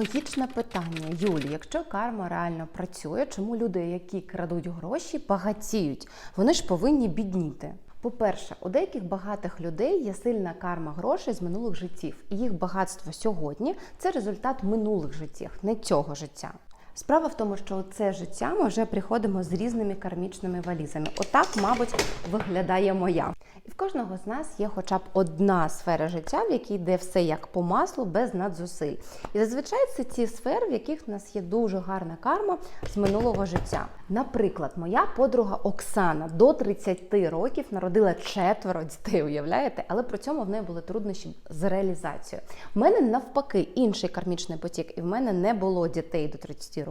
Логічне питання, Юлі, якщо карма реально працює, чому люди, які крадуть гроші, багатіють? Вони ж повинні бідніти. По-перше, у деяких багатих людей є сильна карма грошей з минулих життів, і їх багатство сьогодні це результат минулих життів, не цього життя. Справа в тому, що це життя ми вже приходимо з різними кармічними валізами. Отак, мабуть, виглядає моя. І в кожного з нас є хоча б одна сфера життя, в якій йде все як по маслу, без надзусиль. І зазвичай це ті сфери, в яких в нас є дуже гарна карма з минулого життя. Наприклад, моя подруга Оксана до 30 років народила четверо дітей, уявляєте, але при цьому в неї були труднощі з реалізацією. В мене навпаки інший кармічний потік, і в мене не було дітей до 30 років,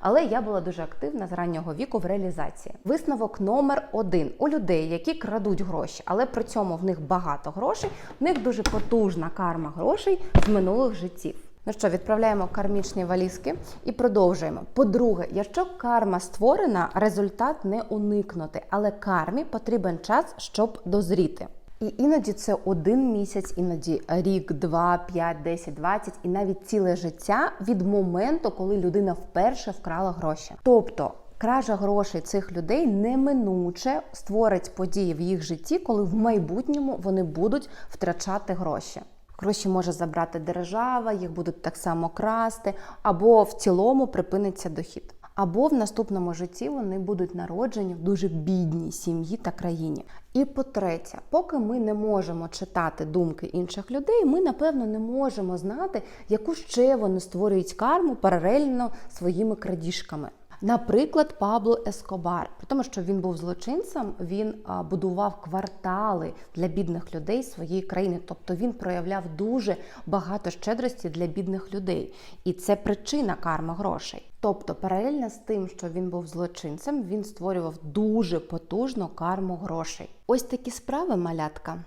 але я була дуже активна з раннього віку в реалізації. Висновок номер один у людей, які крадуть гроші, але при цьому в них багато грошей, в них дуже потужна карма грошей з минулих життів. Ну що, відправляємо кармічні валізки і продовжуємо. По-друге, якщо карма створена, результат не уникнути, але кармі потрібен час, щоб дозріти. І іноді це один місяць, іноді рік, два, п'ять, десять, двадцять, і навіть ціле життя від моменту, коли людина вперше вкрала гроші. Тобто кража грошей цих людей неминуче створить події в їх житті, коли в майбутньому вони будуть втрачати гроші. Гроші може забрати держава, їх будуть так само красти, або в цілому припиниться дохід. Або в наступному житті вони будуть народжені в дуже бідній сім'ї та країні. І по-третє, поки ми не можемо читати думки інших людей, ми напевно не можемо знати, яку ще вони створюють карму паралельно своїми крадіжками. Наприклад, Пабло Ескобар, при тому, що він був злочинцем, він будував квартали для бідних людей своєї країни. Тобто він проявляв дуже багато щедрості для бідних людей, і це причина карми грошей. Тобто, паралельно з тим, що він був злочинцем, він створював дуже потужну карму грошей. Ось такі справи, малятка.